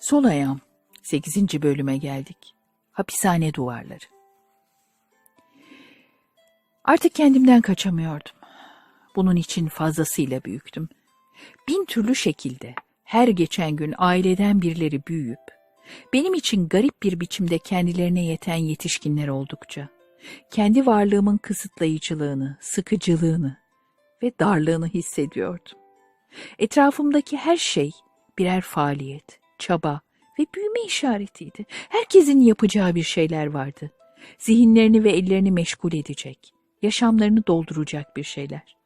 Sol ayağım. 8. bölüme geldik. Hapishane duvarları. Artık kendimden kaçamıyordum. Bunun için fazlasıyla büyüktüm. Bin türlü şekilde her geçen gün aileden birileri büyüyüp, benim için garip bir biçimde kendilerine yeten yetişkinler oldukça, kendi varlığımın kısıtlayıcılığını, sıkıcılığını ve darlığını hissediyordum. Etrafımdaki her şey birer faaliyet, çaba ve büyüme işaretiydi. Herkesin yapacağı bir şeyler vardı. Zihinlerini ve ellerini meşgul edecek, yaşamlarını dolduracak bir şeyler.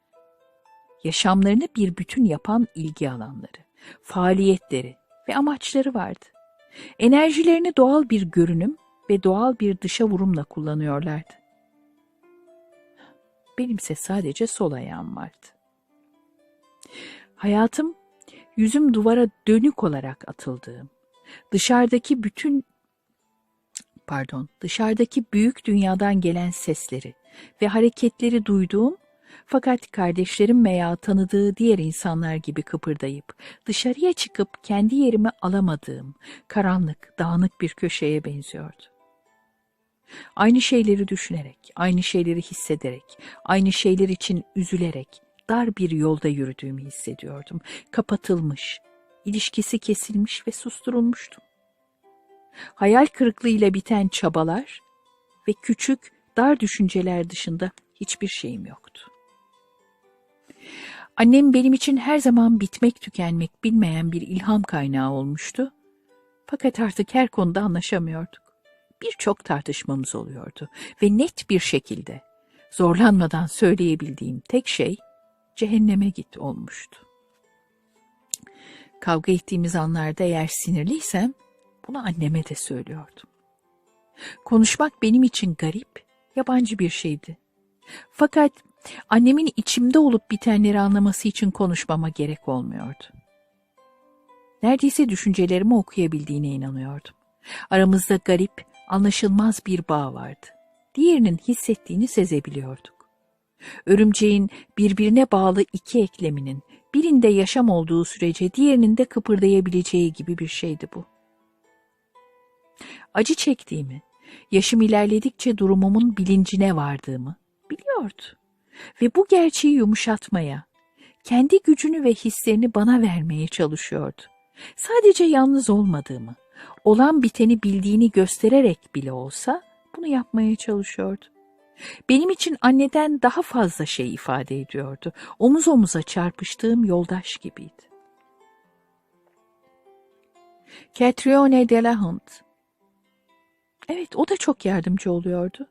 Yaşamlarını bir bütün yapan ilgi alanları, faaliyetleri ve amaçları vardı. Enerjilerini doğal bir görünüm ve doğal bir dışa vurumla kullanıyorlardı. Benimse sadece sol ayağım vardı. Hayatım yüzüm duvara dönük olarak atıldığım, dışarıdaki bütün pardon, dışarıdaki büyük dünyadan gelen sesleri ve hareketleri duyduğum fakat kardeşlerim veya tanıdığı diğer insanlar gibi kıpırdayıp dışarıya çıkıp kendi yerimi alamadığım karanlık, dağınık bir köşeye benziyordu. Aynı şeyleri düşünerek, aynı şeyleri hissederek, aynı şeyler için üzülerek dar bir yolda yürüdüğümü hissediyordum. Kapatılmış, ilişkisi kesilmiş ve susturulmuştum. Hayal kırıklığıyla biten çabalar ve küçük, dar düşünceler dışında hiçbir şeyim yoktu. Annem benim için her zaman bitmek tükenmek bilmeyen bir ilham kaynağı olmuştu. Fakat artık her konuda anlaşamıyorduk. Birçok tartışmamız oluyordu ve net bir şekilde zorlanmadan söyleyebildiğim tek şey cehenneme git olmuştu. Kavga ettiğimiz anlarda eğer sinirliysem bunu anneme de söylüyordum. Konuşmak benim için garip, yabancı bir şeydi. Fakat annemin içimde olup bitenleri anlaması için konuşmama gerek olmuyordu. Neredeyse düşüncelerimi okuyabildiğine inanıyordum. Aramızda garip, anlaşılmaz bir bağ vardı. Diğerinin hissettiğini sezebiliyorduk. Örümceğin birbirine bağlı iki ekleminin birinde yaşam olduğu sürece diğerinin de kıpırdayabileceği gibi bir şeydi bu. Acı çektiğimi, yaşım ilerledikçe durumumun bilincine vardığımı biliyordu. Ve bu gerçeği yumuşatmaya, kendi gücünü ve hislerini bana vermeye çalışıyordu. Sadece yalnız olmadığımı, olan biteni bildiğini göstererek bile olsa bunu yapmaya çalışıyordu. Benim için anneden daha fazla şey ifade ediyordu. Omuz omuza çarpıştığım yoldaş gibiydi. Catrione Delahunt. Evet, o da çok yardımcı oluyordu.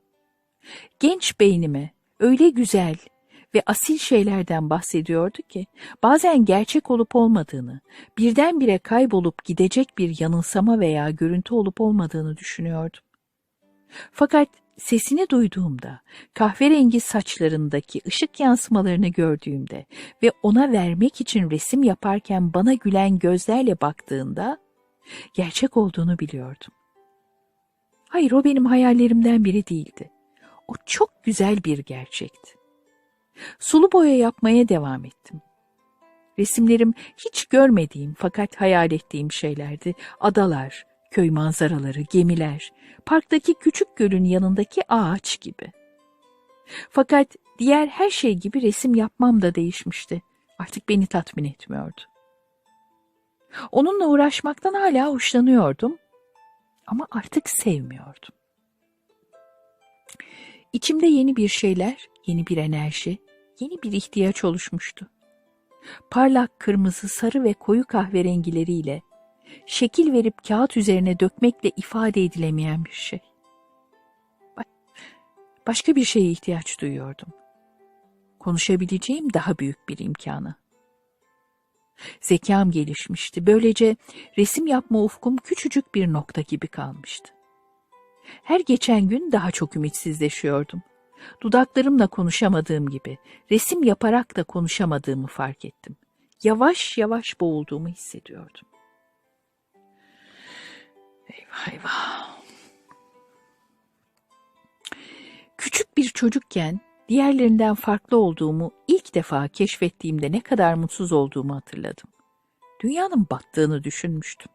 Genç beynime öyle güzel ve asil şeylerden bahsediyordu ki, bazen gerçek olup olmadığını, birdenbire kaybolup gidecek bir yanılsama veya görüntü olup olmadığını düşünüyordum. Fakat sesini duyduğumda, kahverengi saçlarındaki ışık yansımalarını gördüğümde ve ona vermek için resim yaparken bana gülen gözlerle baktığında, gerçek olduğunu biliyordum. Hayır, o benim hayallerimden biri değildi. O çok güzel bir gerçekti. Sulu boya yapmaya devam ettim. Resimlerim hiç görmediğim fakat hayal ettiğim şeylerdi. Adalar, köy manzaraları, gemiler, parktaki küçük gölün yanındaki ağaç gibi. Fakat diğer her şey gibi resim yapmam da değişmişti. Artık beni tatmin etmiyordu. Onunla uğraşmaktan hala hoşlanıyordum ama artık sevmiyordum. İçimde yeni bir şeyler, yeni bir enerji, yeni bir ihtiyaç oluşmuştu. Parlak kırmızı, sarı ve koyu kahverengileriyle şekil verip kağıt üzerine dökmekle ifade edilemeyen bir şey. Başka bir şeye ihtiyaç duyuyordum. Konuşabileceğim daha büyük bir imkanı. Zekam gelişmişti. Böylece resim yapma ufkum küçücük bir nokta gibi kalmıştı. Her geçen gün daha çok ümitsizleşiyordum. Dudaklarımla konuşamadığım gibi, resim yaparak da konuşamadığımı fark ettim. Yavaş yavaş boğulduğumu hissediyordum. Eyvah. Küçük bir çocukken diğerlerinden farklı olduğumu ilk defa keşfettiğimde ne kadar mutsuz olduğumu hatırladım. Dünyanın battığını düşünmüştüm.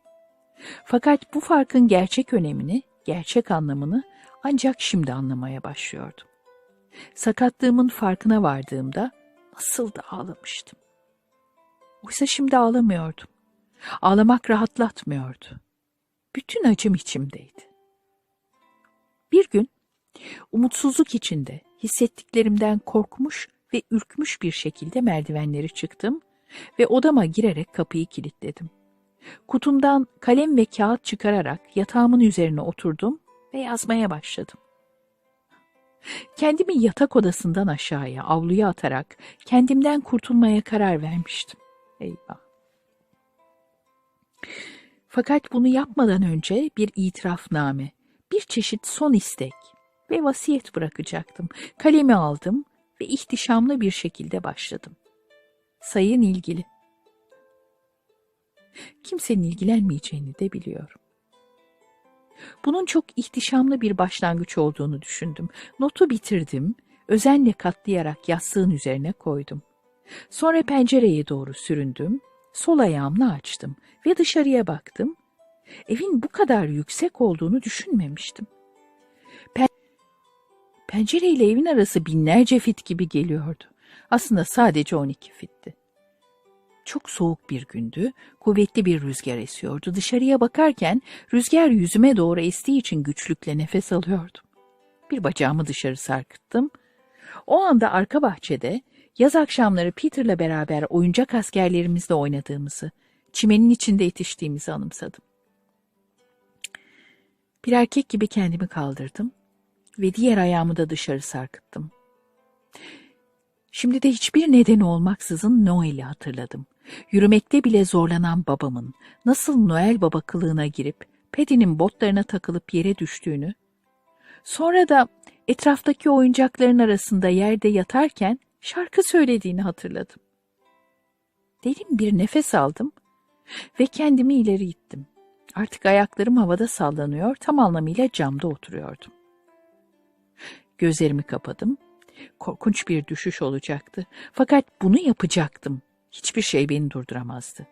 Fakat bu farkın gerçek önemini, gerçek anlamını ancak şimdi anlamaya başlıyordum. Sakatlığımın farkına vardığımda nasıl da ağlamıştım. Oysa şimdi ağlamıyordum. Ağlamak rahatlatmıyordu. Bütün acım içimdeydi. Bir gün umutsuzluk içinde hissettiklerimden korkmuş ve ürkmüş bir şekilde merdivenleri çıktım ve odama girerek kapıyı kilitledim. Kutumdan kalem ve kağıt çıkararak yatağımın üzerine oturdum ve yazmaya başladım. Kendimi yatak odasından aşağıya, avluya atarak kendimden kurtulmaya karar vermiştim. Eyvah. Fakat bunu yapmadan önce bir itirafname, bir çeşit son istek ve vasiyet bırakacaktım. Kalemi aldım ve ihtişamlı bir şekilde başladım. Sayın ilgili. Kimsenin ilgilenmeyeceğini de biliyorum. Bunun çok ihtişamlı bir başlangıç olduğunu düşündüm. Notu bitirdim, özenle katlayarak yastığın üzerine koydum. Sonra pencereye doğru süründüm, sol ayağımla açtım ve dışarıya baktım. Evin bu kadar yüksek olduğunu düşünmemiştim. Pen Pencereyle evin arası binlerce fit gibi geliyordu. Aslında sadece 12 fitti. Çok soğuk bir gündü, kuvvetli bir rüzgar esiyordu. Dışarıya bakarken rüzgar yüzüme doğru estiği için güçlükle nefes alıyordum. Bir bacağımı dışarı sarkıttım. O anda arka bahçede yaz akşamları Peter'la beraber oyuncak askerlerimizle oynadığımızı, çimenin içinde yetiştiğimizi anımsadım. Bir erkek gibi kendimi kaldırdım ve diğer ayağımı da dışarı sarkıttım. Şimdi de hiçbir nedeni olmaksızın Noel'i hatırladım. Yürümekte bile zorlanan babamın nasıl Noel baba kılığına girip Paddy'nin botlarına takılıp yere düştüğünü, sonra da etraftaki oyuncakların arasında yerde yatarken şarkı söylediğini hatırladım. Derin bir nefes aldım ve kendimi ileri ittim. Artık ayaklarım havada sallanıyor, tam anlamıyla camda oturuyordum. Gözlerimi kapadım. Korkunç bir düşüş olacaktı. Fakat bunu yapacaktım. Hiçbir şey beni durduramazdı.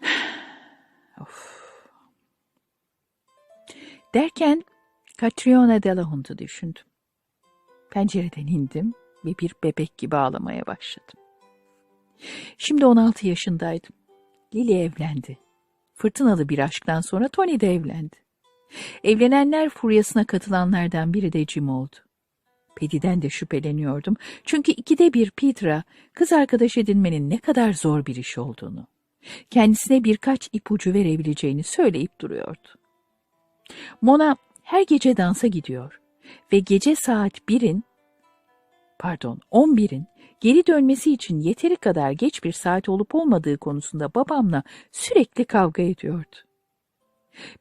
of. Derken Catriona Delahun'u düşündüm. Pencereden indim ve bir bebek gibi ağlamaya başladım. Şimdi 16 yaşındaydım. Lily evlendi. Fırtınalı bir aşktan sonra Tony de evlendi. Evlenenler furyasına katılanlardan biri de Jim oldu. Paddy'den de şüpheleniyordum. Çünkü ikide bir Peter'a kız arkadaş edinmenin ne kadar zor bir iş olduğunu, kendisine birkaç ipucu verebileceğini söyleyip duruyordu. Mona her gece dansa gidiyor ve gece saat birin, pardon 11'in geri dönmesi için yeteri kadar geç bir saat olup olmadığı konusunda babamla sürekli kavga ediyordu.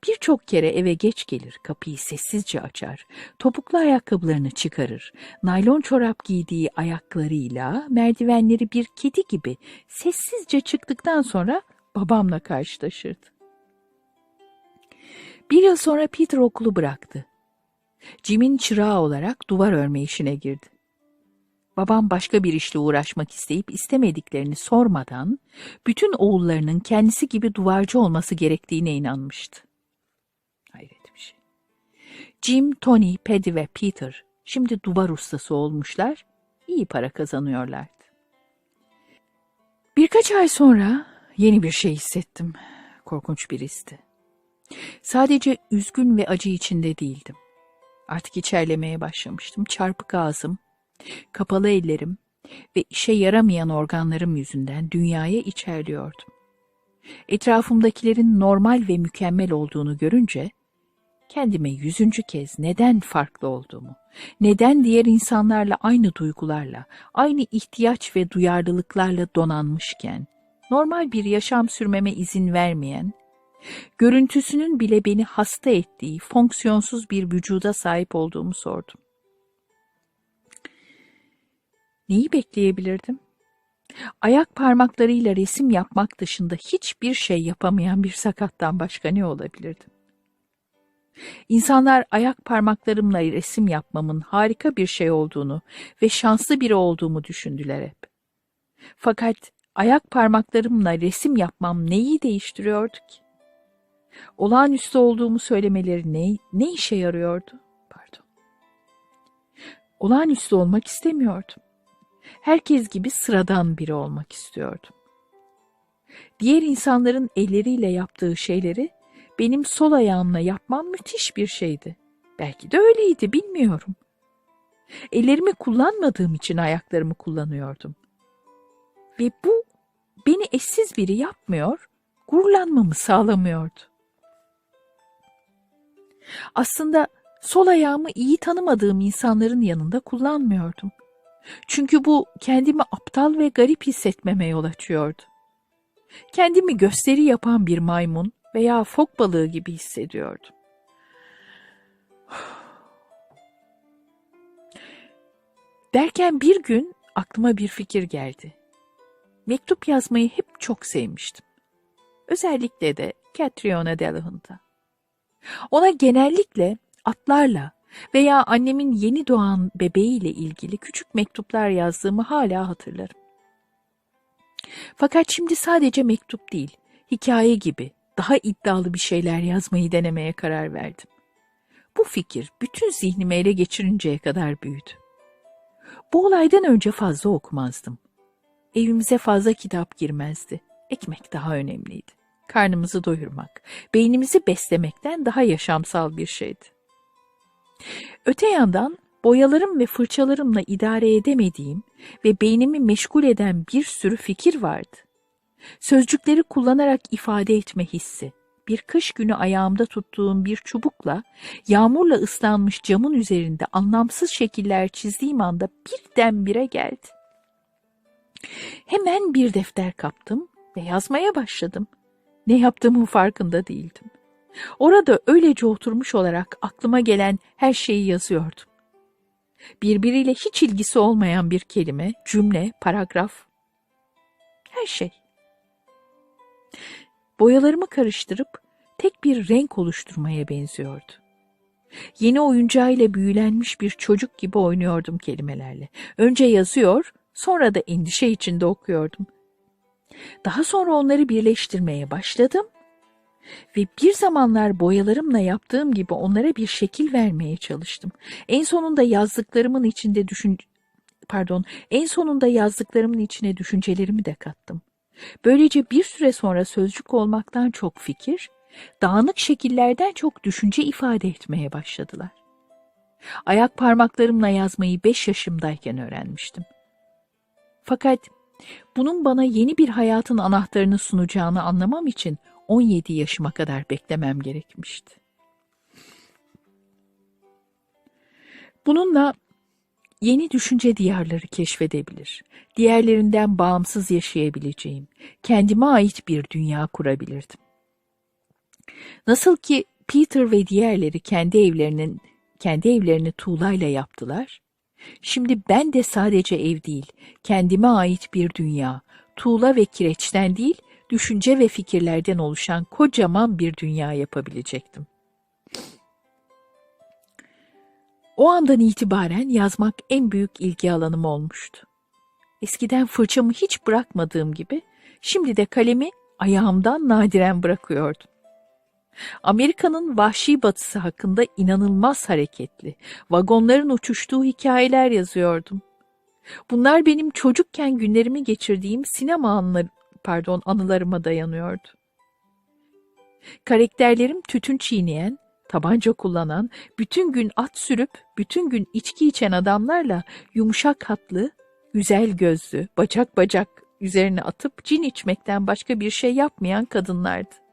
Birçok kere eve geç gelir, kapıyı sessizce açar, topuklu ayakkabılarını çıkarır, naylon çorap giydiği ayaklarıyla merdivenleri bir kedi gibi sessizce çıktıktan sonra babamla karşılaşırdı. Bir yıl sonra Peter okulu bıraktı. Jim'in çırağı olarak duvar örme işine girdi. Babam başka bir işle uğraşmak isteyip istemediklerini sormadan bütün oğullarının kendisi gibi duvarcı olması gerektiğine inanmıştı. Hayret bir şey. Jim, Tony, Paddy ve Peter şimdi duvar ustası olmuşlar, iyi para kazanıyorlardı. Birkaç ay sonra yeni bir şey hissettim. Korkunç bir histi. Sadece üzgün ve acı içinde değildim. Artık içerlemeye başlamıştım. Çarpık ağzım, kapalı ellerim ve işe yaramayan organlarım yüzünden dünyaya içerliyordum. Etrafımdakilerin normal ve mükemmel olduğunu görünce kendime yüzüncü kez neden farklı olduğumu, neden diğer insanlarla aynı duygularla, aynı ihtiyaç ve duyarlılıklarla donanmışken, normal bir yaşam sürmeme izin vermeyen, görüntüsünün bile beni hasta ettiği fonksiyonsuz bir vücuda sahip olduğumu sordum. Neyi bekleyebilirdim? Ayak parmaklarıyla resim yapmak dışında hiçbir şey yapamayan bir sakattan başka ne olabilirdim? İnsanlar ayak parmaklarımla resim yapmamın harika bir şey olduğunu ve şanslı biri olduğumu düşündüler hep. Fakat ayak parmaklarımla resim yapmam neyi değiştiriyordu ki? Olağanüstü olduğumu söylemeleri ne, ne işe yarıyordu? Pardon. Olağanüstü olmak istemiyordum. Herkes gibi sıradan biri olmak istiyordum. Diğer insanların elleriyle yaptığı şeyleri benim sol ayağımla yapmam müthiş bir şeydi. Belki de öyleydi, bilmiyorum. Ellerimi kullanmadığım için ayaklarımı kullanıyordum. Ve bu beni eşsiz biri yapmıyor, gururlanmamı sağlamıyordu. Aslında sol ayağımı iyi tanımadığım insanların yanında kullanmıyordum. Çünkü bu kendimi aptal ve garip hissetmeme yol açıyordu. Kendimi gösteri yapan bir maymun veya fok balığı gibi hissediyordum. Derken bir gün aklıma bir fikir geldi. Mektup yazmayı hep çok sevmiştim. Özellikle de Catriona Delahunt'a. Ona genellikle atlarla veya annemin yeni doğan bebeğiyle ilgili küçük mektuplar yazdığımı hala hatırlarım. Fakat şimdi sadece mektup değil, hikaye gibi daha iddialı bir şeyler yazmayı denemeye karar verdim. Bu fikir bütün zihnimi ele geçirinceye kadar büyüdü. Bu olaydan önce fazla okumazdım. Evimize fazla kitap girmezdi. Ekmek daha önemliydi. Karnımızı doyurmak, beynimizi beslemekten daha yaşamsal bir şeydi. Öte yandan boyalarım ve fırçalarımla idare edemediğim ve beynimi meşgul eden bir sürü fikir vardı. Sözcükleri kullanarak ifade etme hissi, bir kış günü ayağımda tuttuğum bir çubukla yağmurla ıslanmış camın üzerinde anlamsız şekiller çizdiğim anda birdenbire geldi. Hemen bir defter kaptım ve yazmaya başladım. Ne yaptığımın farkında değildim. Orada öylece oturmuş olarak aklıma gelen her şeyi yazıyordum. Birbiriyle hiç ilgisi olmayan bir kelime, cümle, paragraf, her şey. Boyalarımı karıştırıp tek bir renk oluşturmaya benziyordu. Yeni oyuncağıyla büyülenmiş bir çocuk gibi oynuyordum kelimelerle. Önce yazıyor, sonra da endişe içinde okuyordum. Daha sonra onları birleştirmeye başladım ve bir zamanlar boyalarımla yaptığım gibi onlara bir şekil vermeye çalıştım. En sonunda yazdıklarımın içinde düşün pardon, en sonunda yazdıklarımın içine düşüncelerimi de kattım. Böylece bir süre sonra sözcük olmaktan çok fikir, dağınık şekillerden çok düşünce ifade etmeye başladılar. Ayak parmaklarımla yazmayı beş yaşımdayken öğrenmiştim. Fakat bunun bana yeni bir hayatın anahtarını sunacağını anlamam için 17 yaşıma kadar beklemem gerekmişti. Bununla yeni düşünce diyarları keşfedebilir, diğerlerinden bağımsız yaşayabileceğim, kendime ait bir dünya kurabilirdim. Nasıl ki Peter ve diğerleri kendi evlerinin kendi evlerini tuğlayla yaptılar, şimdi ben de sadece ev değil, kendime ait bir dünya, tuğla ve kireçten değil, düşünce ve fikirlerden oluşan kocaman bir dünya yapabilecektim. O andan itibaren yazmak en büyük ilgi alanım olmuştu. Eskiden fırçamı hiç bırakmadığım gibi şimdi de kalemi ayağımdan nadiren bırakıyordum. Amerika'nın vahşi batısı hakkında inanılmaz hareketli, vagonların uçuştuğu hikayeler yazıyordum. Bunlar benim çocukken günlerimi geçirdiğim sinema anıları, pardon, anılarıma dayanıyordu. Karakterlerim tütün çiğneyen, tabanca kullanan, bütün gün at sürüp, bütün gün içki içen adamlarla yumuşak hatlı, güzel gözlü, bacak bacak üzerine atıp cin içmekten başka bir şey yapmayan kadınlardı.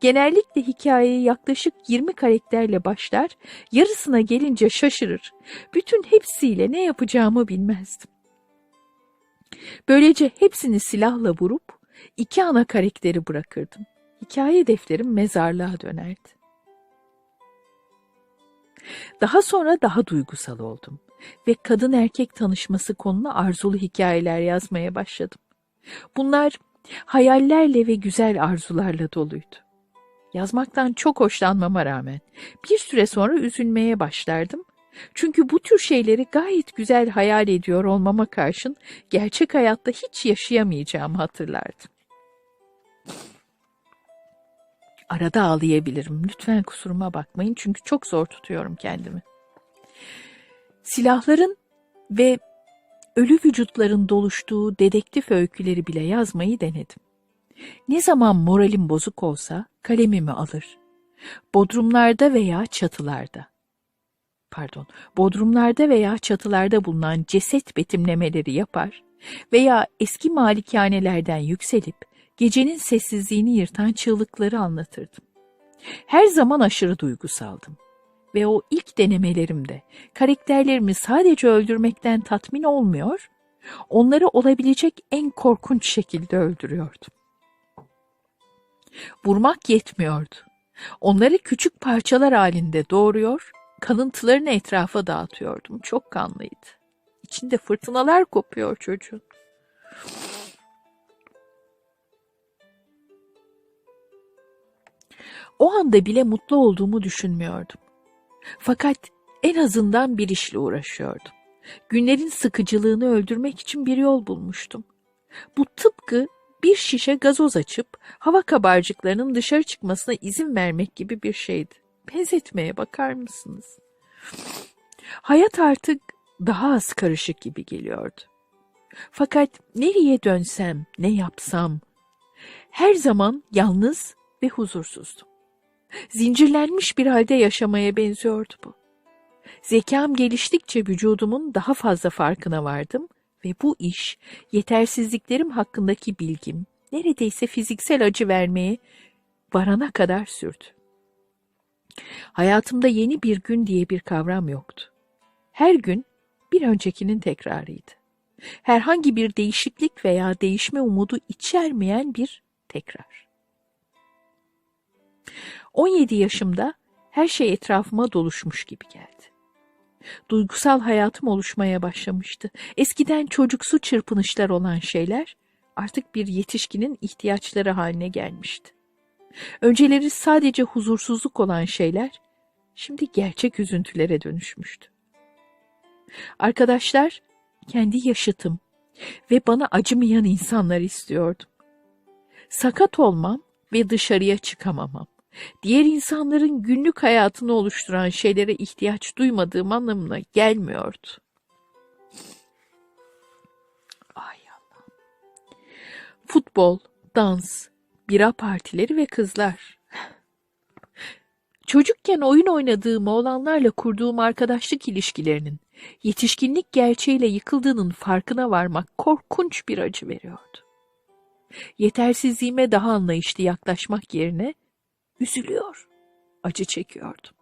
Genellikle hikayeyi yaklaşık 20 karakterle başlar, yarısına gelince şaşırır. Bütün hepsiyle ne yapacağımı bilmezdim. Böylece hepsini silahla vurup iki ana karakteri bırakırdım. Hikaye defterim mezarlığa dönerdi. Daha sonra daha duygusal oldum ve kadın erkek tanışması konulu arzulu hikayeler yazmaya başladım. Bunlar hayallerle ve güzel arzularla doluydu. Yazmaktan çok hoşlanmama rağmen bir süre sonra üzülmeye başlardım Çünkü bu tür şeyleri gayet güzel hayal ediyor olmama karşın gerçek hayatta hiç yaşayamayacağımı hatırlardım. Arada ağlayabilirim. Lütfen kusuruma bakmayın çünkü çok zor tutuyorum kendimi. Silahların ve ölü vücutların doluştuğu dedektif öyküleri bile yazmayı denedim. Ne zaman moralim bozuk olsa kalemimi alır. Bodrumlarda veya çatılarda. Pardon, bodrumlarda veya çatılarda bulunan ceset betimlemeleri yapar veya eski malikanelerden yükselip gecenin sessizliğini yırtan çığlıkları anlatırdım. Her zaman aşırı duygusaldım ve o ilk denemelerimde karakterlerimi sadece öldürmekten tatmin olmuyor, onları olabilecek en korkunç şekilde öldürüyordum. Vurmak yetmiyordu. Onları küçük parçalar halinde doğuruyor, kalıntılarını etrafa dağıtıyordum. Çok kanlıydı. İçinde fırtınalar kopuyor çocuğun. O anda bile mutlu olduğumu düşünmüyordum. Fakat en azından bir işle uğraşıyordum. Günlerin sıkıcılığını öldürmek için bir yol bulmuştum. Bu tıpkı bir şişe gazoz açıp hava kabarcıklarının dışarı çıkmasına izin vermek gibi bir şeydi. Benzetmeye bakar mısınız? Hayat artık daha az karışık gibi geliyordu. Fakat nereye dönsem, ne yapsam, her zaman yalnız ve huzursuzdum. Zincirlenmiş bir halde yaşamaya benziyordu bu. Zekam geliştikçe vücudumun daha fazla farkına vardım ve bu iş yetersizliklerim hakkındaki bilgim neredeyse fiziksel acı vermeye varana kadar sürdü. Hayatımda yeni bir gün diye bir kavram yoktu. Her gün bir öncekinin tekrarıydı. Herhangi bir değişiklik veya değişme umudu içermeyen bir tekrar. 17 yaşımda her şey etrafıma doluşmuş gibi geldi. Duygusal hayatım oluşmaya başlamıştı. Eskiden çocuksu çırpınışlar olan şeyler artık bir yetişkinin ihtiyaçları haline gelmişti. Önceleri sadece huzursuzluk olan şeyler şimdi gerçek üzüntülere dönüşmüştü. Arkadaşlar kendi yaşıtım ve bana acımayan insanlar istiyordum. Sakat olmam ve dışarıya çıkamamam diğer insanların günlük hayatını oluşturan şeylere ihtiyaç duymadığım anlamına gelmiyordu. Ay Allah. Futbol, dans, bira partileri ve kızlar. Çocukken oyun oynadığım oğlanlarla kurduğum arkadaşlık ilişkilerinin yetişkinlik gerçeğiyle yıkıldığının farkına varmak korkunç bir acı veriyordu. Yetersizliğime daha anlayışlı yaklaşmak yerine üzülüyor, acı çekiyordum.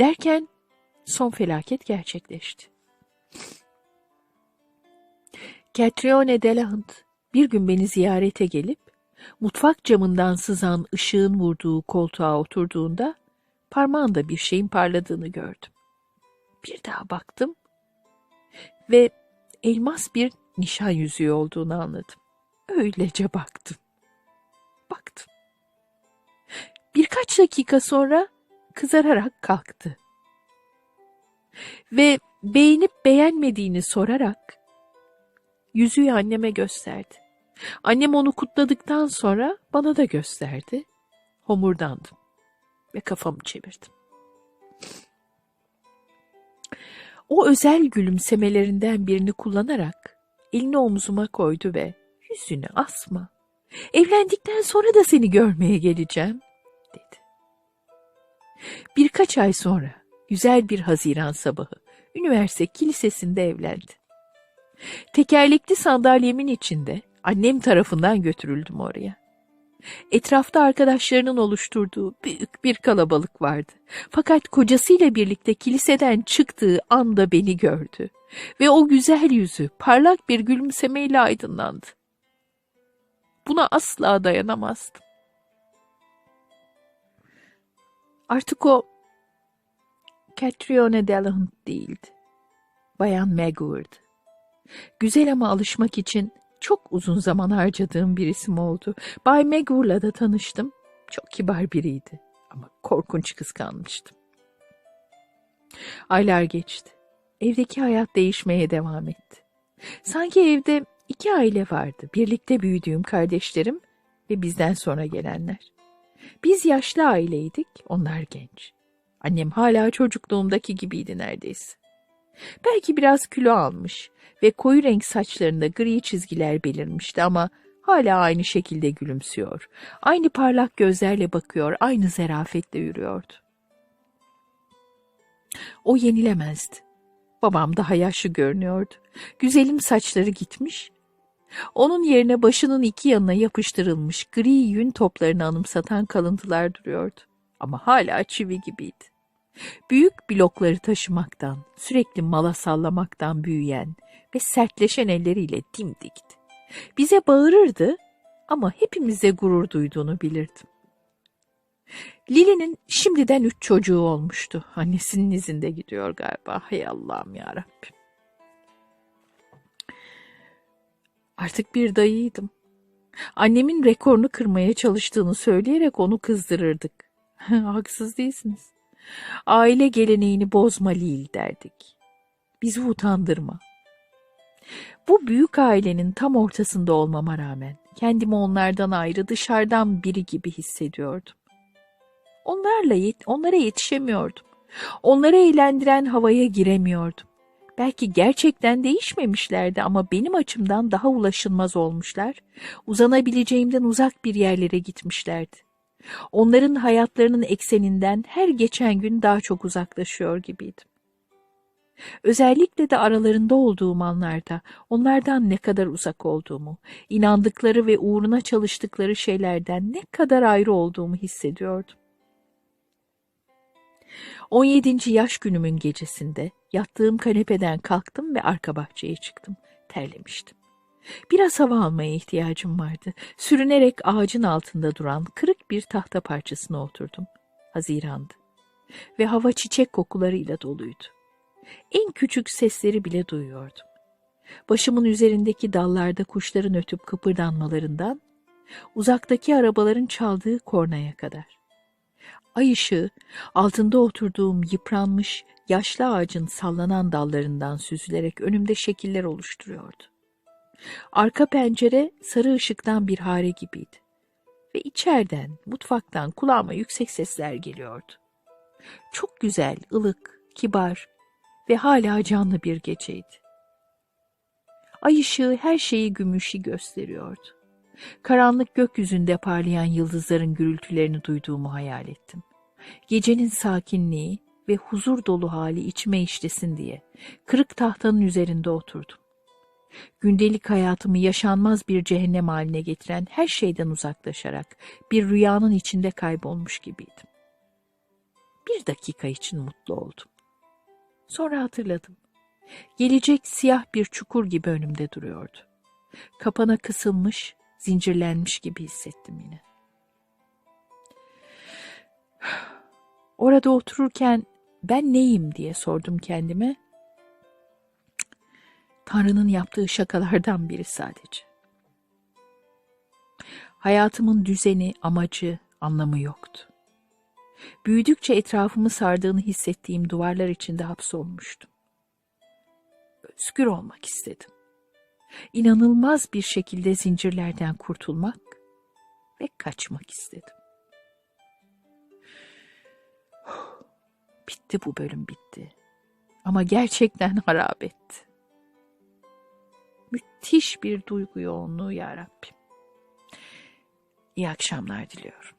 Derken son felaket gerçekleşti. Catrione Delahant bir gün beni ziyarete gelip mutfak camından sızan ışığın vurduğu koltuğa oturduğunda parmağında bir şeyin parladığını gördüm. Bir daha baktım ve elmas bir nişan yüzüğü olduğunu anladım. Öylece baktım. Baktım. Birkaç dakika sonra kızararak kalktı. Ve beğenip beğenmediğini sorarak yüzüğü anneme gösterdi. Annem onu kutladıktan sonra bana da gösterdi. Homurdandım ve kafamı çevirdim. O özel gülümsemelerinden birini kullanarak elini omzuma koydu ve yüzünü asma. Evlendikten sonra da seni görmeye geleceğim. Birkaç ay sonra güzel bir Haziran sabahı üniversite kilisesinde evlendi. Tekerlekli sandalyemin içinde annem tarafından götürüldüm oraya. Etrafta arkadaşlarının oluşturduğu büyük bir kalabalık vardı. Fakat kocasıyla birlikte kiliseden çıktığı anda beni gördü ve o güzel yüzü parlak bir gülümsemeyle aydınlandı. Buna asla dayanamazdım. Artık o Catriona Delahunt değildi. Bayan Megward. Güzel ama alışmak için çok uzun zaman harcadığım bir isim oldu. Bay Megward'la da tanıştım. Çok kibar biriydi ama korkunç kıskanmıştım. Aylar geçti. Evdeki hayat değişmeye devam etti. Sanki evde iki aile vardı. Birlikte büyüdüğüm kardeşlerim ve bizden sonra gelenler. Biz yaşlı aileydik, onlar genç. Annem hala çocukluğumdaki gibiydi neredeyse. Belki biraz kilo almış ve koyu renk saçlarında gri çizgiler belirmişti ama hala aynı şekilde gülümsüyor. Aynı parlak gözlerle bakıyor, aynı zarafetle yürüyordu. O yenilemezdi. Babam daha yaşlı görünüyordu. Güzelim saçları gitmiş. Onun yerine başının iki yanına yapıştırılmış gri yün toplarını anımsatan kalıntılar duruyordu. Ama hala çivi gibiydi. Büyük blokları taşımaktan, sürekli mala sallamaktan büyüyen ve sertleşen elleriyle dimdikti. Bize bağırırdı ama hepimize gurur duyduğunu bilirdim. Lili'nin şimdiden üç çocuğu olmuştu. Annesinin izinde gidiyor galiba. Hay Allah'ım ya Artık bir dayıydım. Annemin rekorunu kırmaya çalıştığını söyleyerek onu kızdırırdık. Haksız değilsiniz. Aile geleneğini bozma Lil derdik. Bizi utandırma. Bu büyük ailenin tam ortasında olmama rağmen kendimi onlardan ayrı dışarıdan biri gibi hissediyordum. Onlarla yet onlara yetişemiyordum. Onları eğlendiren havaya giremiyordum. Belki gerçekten değişmemişlerdi ama benim açımdan daha ulaşılmaz olmuşlar. Uzanabileceğimden uzak bir yerlere gitmişlerdi. Onların hayatlarının ekseninden her geçen gün daha çok uzaklaşıyor gibiydim. Özellikle de aralarında olduğum anlarda onlardan ne kadar uzak olduğumu, inandıkları ve uğruna çalıştıkları şeylerden ne kadar ayrı olduğumu hissediyordum. 17. yaş günümün gecesinde yattığım kanepeden kalktım ve arka bahçeye çıktım. Terlemiştim. Biraz hava almaya ihtiyacım vardı. Sürünerek ağacın altında duran kırık bir tahta parçasına oturdum. Hazirandı. Ve hava çiçek kokularıyla doluydu. En küçük sesleri bile duyuyordum. Başımın üzerindeki dallarda kuşların ötüp kıpırdanmalarından, uzaktaki arabaların çaldığı kornaya kadar. Ay ışığı altında oturduğum yıpranmış yaşlı ağacın sallanan dallarından süzülerek önümde şekiller oluşturuyordu. Arka pencere sarı ışıktan bir hare gibiydi. Ve içeriden, mutfaktan kulağıma yüksek sesler geliyordu. Çok güzel, ılık, kibar ve hala canlı bir geceydi. Ay ışığı her şeyi gümüşü gösteriyordu. Karanlık gökyüzünde parlayan yıldızların gürültülerini duyduğumu hayal ettim. Gecenin sakinliği ve huzur dolu hali içime işlesin diye kırık tahtanın üzerinde oturdum. Gündelik hayatımı yaşanmaz bir cehennem haline getiren her şeyden uzaklaşarak bir rüyanın içinde kaybolmuş gibiydim. Bir dakika için mutlu oldum. Sonra hatırladım. Gelecek siyah bir çukur gibi önümde duruyordu. Kapana kısılmış, zincirlenmiş gibi hissettim yine. Orada otururken ben neyim diye sordum kendime. Tanrı'nın yaptığı şakalardan biri sadece. Hayatımın düzeni, amacı, anlamı yoktu. Büyüdükçe etrafımı sardığını hissettiğim duvarlar içinde hapsolmuştum. Özgür olmak istedim. İnanılmaz bir şekilde zincirlerden kurtulmak ve kaçmak istedim. Bitti bu bölüm bitti. Ama gerçekten harap etti. Müthiş bir duygu yoğunluğu ya. İyi akşamlar diliyorum.